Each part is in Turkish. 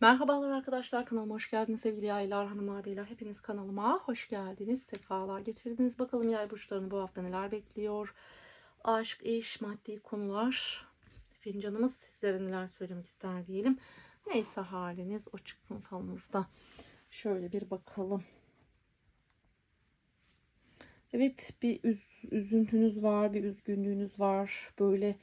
Merhabalar arkadaşlar kanalıma hoş geldiniz sevgili yaylar hanımlar beyler. Hepiniz kanalıma hoş geldiniz sefalar getirdiniz. Bakalım yay burçlarını bu hafta neler bekliyor? Aşk iş maddi konular fincanımız sizlere neler söylemek ister diyelim. Neyse haliniz o çıksın falınızda. Şöyle bir bakalım. Evet bir üz, üzüntünüz var bir üzgünlüğünüz var. Böyle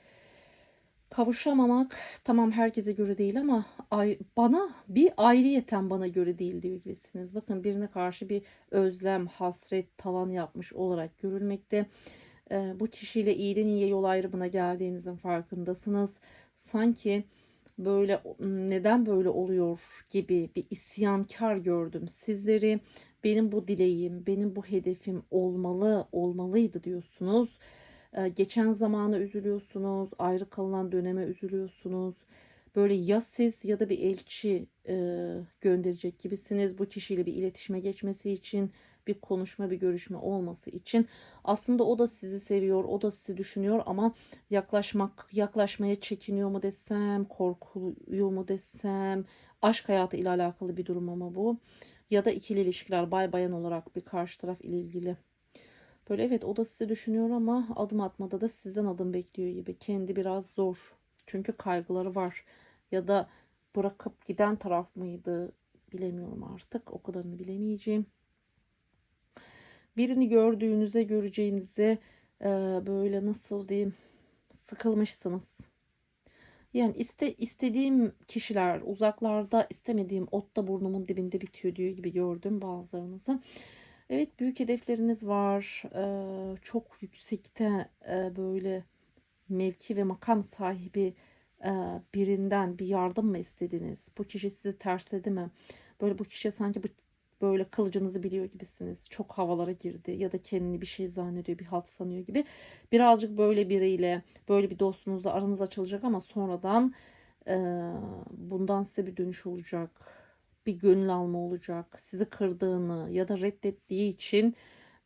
kavuşamamak tamam herkese göre değil ama ay, bana bir ayrıyeten bana göre değil diyor gibisiniz. Bakın birine karşı bir özlem, hasret, tavan yapmış olarak görülmekte. Ee, bu kişiyle iyiden iyiye yol ayrımına geldiğinizin farkındasınız. Sanki böyle neden böyle oluyor gibi bir isyankar gördüm sizleri. Benim bu dileğim, benim bu hedefim olmalı, olmalıydı diyorsunuz. Ee, geçen zamana üzülüyorsunuz, ayrı kalınan döneme üzülüyorsunuz. Böyle ya siz ya da bir elçi e, gönderecek gibisiniz bu kişiyle bir iletişime geçmesi için, bir konuşma, bir görüşme olması için. Aslında o da sizi seviyor, o da sizi düşünüyor ama yaklaşmak, yaklaşmaya çekiniyor mu desem, korkuyor mu desem, aşk hayatı ile alakalı bir durum ama bu. Ya da ikili ilişkiler bay bayan olarak bir karşı taraf ile ilgili. Böyle evet o da sizi düşünüyor ama adım atmada da sizden adım bekliyor gibi. Kendi biraz zor. Çünkü kaygıları var. Ya da bırakıp giden taraf mıydı bilemiyorum artık. O kadarını bilemeyeceğim. Birini gördüğünüze göreceğinize e, böyle nasıl diyeyim sıkılmışsınız. Yani iste, istediğim kişiler uzaklarda istemediğim otta burnumun dibinde bitiyor diyor gibi gördüm bazılarınızı. Evet büyük hedefleriniz var. Çok yüksekte böyle mevki ve makam sahibi birinden bir yardım mı istediniz? Bu kişi sizi tersledi mi? Böyle bu kişi sanki bu böyle kılıcınızı biliyor gibisiniz. Çok havalara girdi ya da kendini bir şey zannediyor, bir halt sanıyor gibi. Birazcık böyle biriyle, böyle bir dostunuzla aranız açılacak ama sonradan e, bundan size bir dönüş olacak bir gönül alma olacak. Sizi kırdığını ya da reddettiği için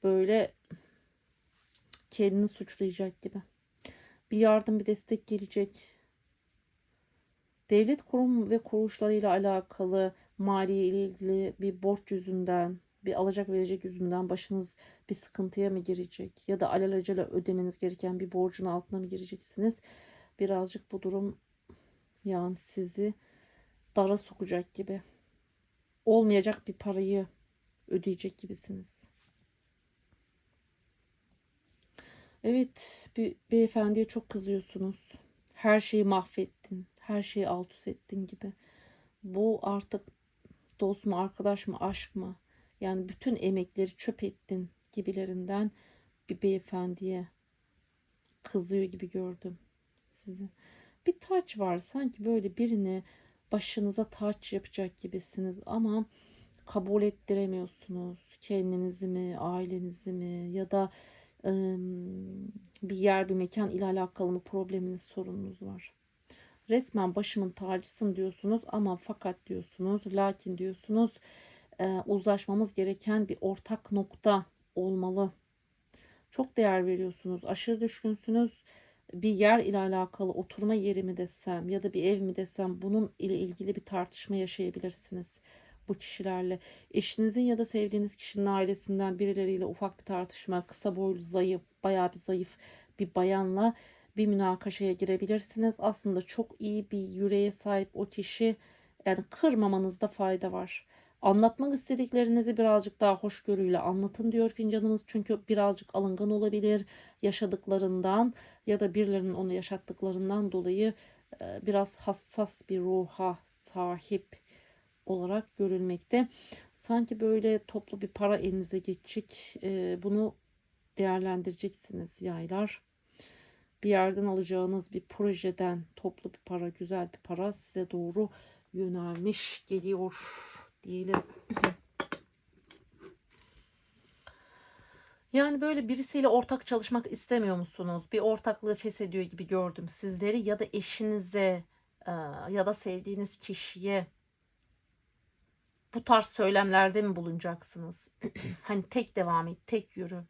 böyle kendini suçlayacak gibi. Bir yardım, bir destek gelecek. Devlet kurum ve kuruluşlarıyla alakalı maliye ile ilgili bir borç yüzünden, bir alacak verecek yüzünden başınız bir sıkıntıya mı girecek? Ya da alelacele ödemeniz gereken bir borcun altına mı gireceksiniz? Birazcık bu durum yani sizi dara sokacak gibi olmayacak bir parayı ödeyecek gibisiniz. Evet, bir beyefendiye çok kızıyorsunuz. Her şeyi mahvettin, her şeyi alt üst ettin gibi. Bu artık dost mu, arkadaş mı, aşk mı? Yani bütün emekleri çöp ettin gibilerinden bir beyefendiye kızıyor gibi gördüm sizi. Bir taç var sanki böyle birini başınıza taç yapacak gibisiniz ama kabul ettiremiyorsunuz. Kendinizi mi, ailenizi mi ya da bir yer, bir mekan ile alakalı mı probleminiz, sorununuz var. Resmen başımın tacısın diyorsunuz ama fakat diyorsunuz, lakin diyorsunuz uzlaşmamız gereken bir ortak nokta olmalı. Çok değer veriyorsunuz, aşırı düşkünsünüz bir yer ile alakalı oturma yeri mi desem ya da bir ev mi desem bunun ile ilgili bir tartışma yaşayabilirsiniz bu kişilerle. Eşinizin ya da sevdiğiniz kişinin ailesinden birileriyle ufak bir tartışma, kısa boylu, zayıf, bayağı bir zayıf bir bayanla bir münakaşaya girebilirsiniz. Aslında çok iyi bir yüreğe sahip o kişi yani kırmamanızda fayda var. Anlatmak istediklerinizi birazcık daha hoşgörüyle anlatın diyor fincanımız. Çünkü birazcık alıngan olabilir yaşadıklarından ya da birilerinin onu yaşattıklarından dolayı e, biraz hassas bir ruha sahip olarak görülmekte. Sanki böyle toplu bir para elinize geçecek. E, bunu değerlendireceksiniz yaylar. Bir yerden alacağınız bir projeden toplu bir para, güzel bir para size doğru yönelmiş geliyor diyelim. Yani böyle birisiyle ortak çalışmak istemiyor musunuz? Bir ortaklığı feshediyor gibi gördüm sizleri ya da eşinize e, ya da sevdiğiniz kişiye bu tarz söylemlerde mi bulunacaksınız? hani tek devam et, tek yürü.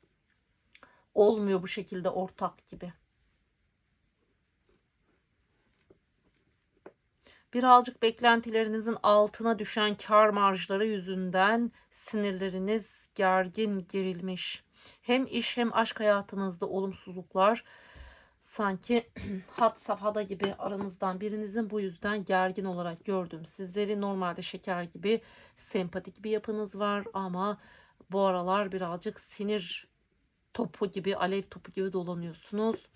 Olmuyor bu şekilde ortak gibi. Birazcık beklentilerinizin altına düşen kar marjları yüzünden sinirleriniz gergin, gerilmiş. Hem iş hem aşk hayatınızda olumsuzluklar sanki hat safhada gibi aranızdan birinizin bu yüzden gergin olarak gördüm. Sizleri normalde şeker gibi sempatik bir yapınız var ama bu aralar birazcık sinir topu gibi, alev topu gibi dolanıyorsunuz.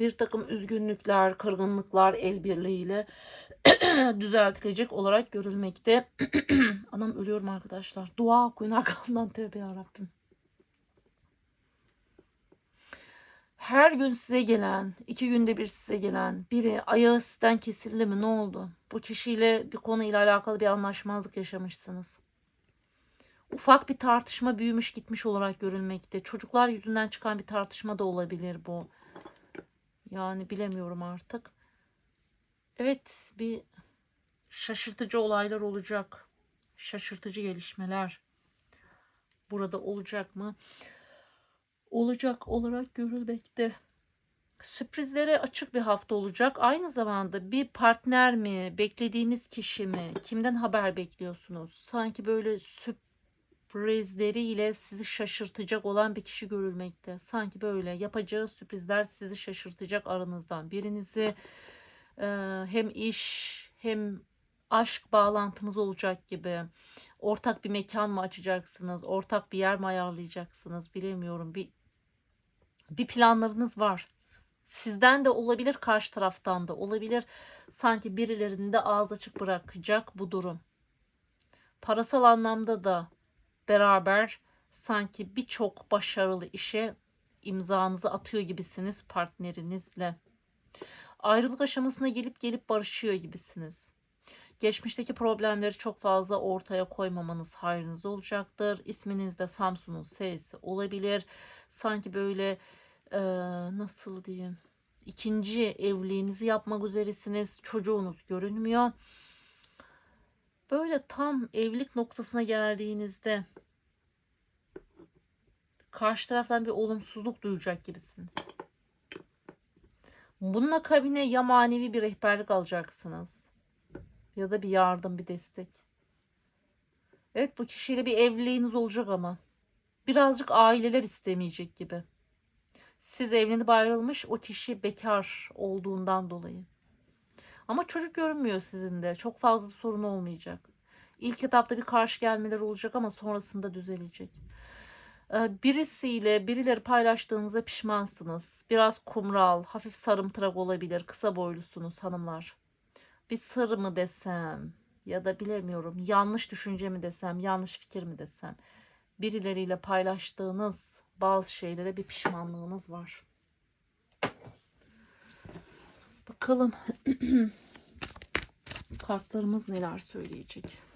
Bir takım üzgünlükler, kırgınlıklar el birliğiyle düzeltilecek olarak görülmekte. Anam ölüyorum arkadaşlar. Dua okuyun arkamdan tövbe yarabbim. Her gün size gelen, iki günde bir size gelen biri ayağı sizden kesildi mi ne oldu? Bu kişiyle bir konuyla alakalı bir anlaşmazlık yaşamışsınız. Ufak bir tartışma büyümüş gitmiş olarak görülmekte. Çocuklar yüzünden çıkan bir tartışma da olabilir bu. Yani bilemiyorum artık. Evet bir şaşırtıcı olaylar olacak. Şaşırtıcı gelişmeler burada olacak mı? Olacak olarak görülmekte. Sürprizlere açık bir hafta olacak. Aynı zamanda bir partner mi, beklediğiniz kişi mi, kimden haber bekliyorsunuz? Sanki böyle sürprizleriyle sizi şaşırtacak olan bir kişi görülmekte. Sanki böyle yapacağı sürprizler sizi şaşırtacak aranızdan birinizi hem iş hem aşk bağlantınız olacak gibi. Ortak bir mekan mı açacaksınız? Ortak bir yer mi ayarlayacaksınız? Bilemiyorum. Bir bir planlarınız var. Sizden de olabilir, karşı taraftan da olabilir. Sanki birilerinin de ağız açık bırakacak bu durum. Parasal anlamda da beraber sanki birçok başarılı işe imzanızı atıyor gibisiniz partnerinizle. Ayrılık aşamasına gelip gelip barışıyor gibisiniz. Geçmişteki problemleri çok fazla ortaya koymamanız hayrınız olacaktır. İsminizde Samsun'un S'si olabilir. Sanki böyle e, nasıl diyeyim ikinci evliliğinizi yapmak üzeresiniz. Çocuğunuz görünmüyor. Böyle tam evlilik noktasına geldiğinizde karşı taraftan bir olumsuzluk duyacak gibisiniz. Bunun akabine ya manevi bir rehberlik alacaksınız ya da bir yardım, bir destek. Evet bu kişiyle bir evliliğiniz olacak ama birazcık aileler istemeyecek gibi. Siz evlenip ayrılmış o kişi bekar olduğundan dolayı. Ama çocuk görünmüyor sizin de. Çok fazla sorun olmayacak. İlk etapta bir karşı gelmeler olacak ama sonrasında düzelecek. Ee, birisiyle birileri paylaştığınızda pişmansınız. Biraz kumral, hafif sarımtırak olabilir. Kısa boylusunuz hanımlar. Bir sır mı desem ya da bilemiyorum yanlış düşünce mi desem, yanlış fikir mi desem. Birileriyle paylaştığınız bazı şeylere bir pişmanlığınız var. Bakalım kartlarımız neler söyleyecek.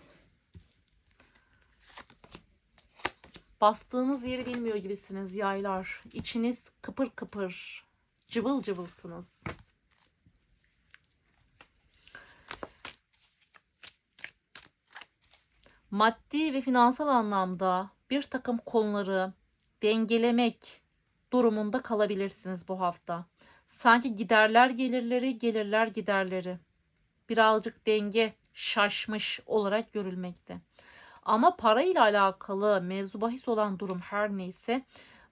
Bastığınız yeri bilmiyor gibisiniz yaylar. İçiniz kıpır kıpır. Cıvıl cıvılsınız. Maddi ve finansal anlamda bir takım konuları dengelemek durumunda kalabilirsiniz bu hafta. Sanki giderler gelirleri, gelirler giderleri. Birazcık denge şaşmış olarak görülmekte. Ama para ile alakalı mevzu bahis olan durum her neyse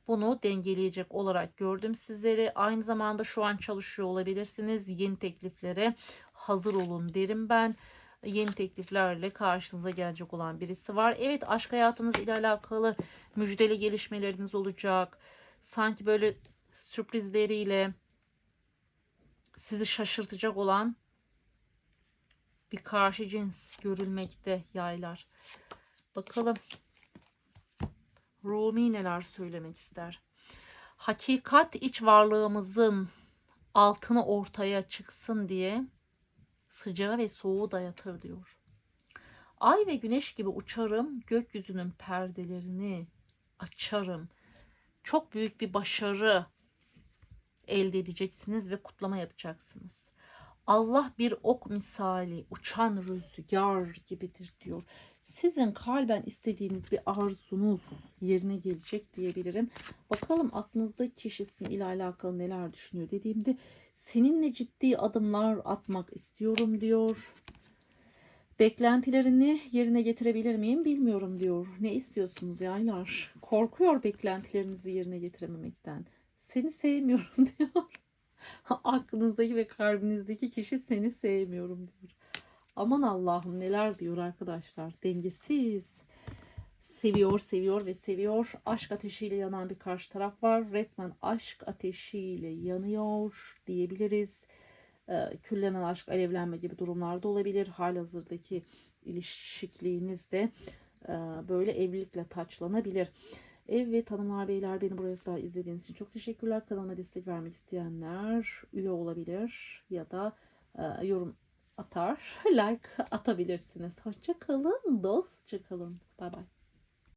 bunu dengeleyecek olarak gördüm sizleri. Aynı zamanda şu an çalışıyor olabilirsiniz. Yeni tekliflere hazır olun derim ben. Yeni tekliflerle karşınıza gelecek olan birisi var. Evet aşk hayatınız ile alakalı müjdeli gelişmeleriniz olacak. Sanki böyle sürprizleriyle sizi şaşırtacak olan bir karşı cins görülmekte yaylar. Bakalım Rumi neler söylemek ister? Hakikat iç varlığımızın altını ortaya çıksın diye sıcağı ve soğuğu dayatır diyor. Ay ve güneş gibi uçarım, gökyüzünün perdelerini açarım. Çok büyük bir başarı elde edeceksiniz ve kutlama yapacaksınız. Allah bir ok misali uçan rüzgar gibidir diyor. Sizin kalben istediğiniz bir arzunuz yerine gelecek diyebilirim. Bakalım aklınızdaki kişi sizinle alakalı neler düşünüyor dediğimde seninle ciddi adımlar atmak istiyorum diyor. Beklentilerini yerine getirebilir miyim bilmiyorum diyor. Ne istiyorsunuz yaylar? Korkuyor beklentilerinizi yerine getirememekten. Seni sevmiyorum diyor. Aklınızdaki ve kalbinizdeki kişi seni sevmiyorum diyor. Aman Allah'ım neler diyor arkadaşlar. Dengesiz. Seviyor, seviyor ve seviyor. Aşk ateşiyle yanan bir karşı taraf var. Resmen aşk ateşiyle yanıyor diyebiliriz. Ee, küllenen aşk, alevlenme gibi durumlarda olabilir. Halihazırdaki ilişkiliğinizde e, böyle evlilikle taçlanabilir. Evet hanımlar beyler beni buraya kadar izlediğiniz için çok teşekkürler. Kanalıma destek vermek isteyenler üye olabilir ya da e, yorum atar, like atabilirsiniz. Hoşça kalın, dostça kalın. Bay bay.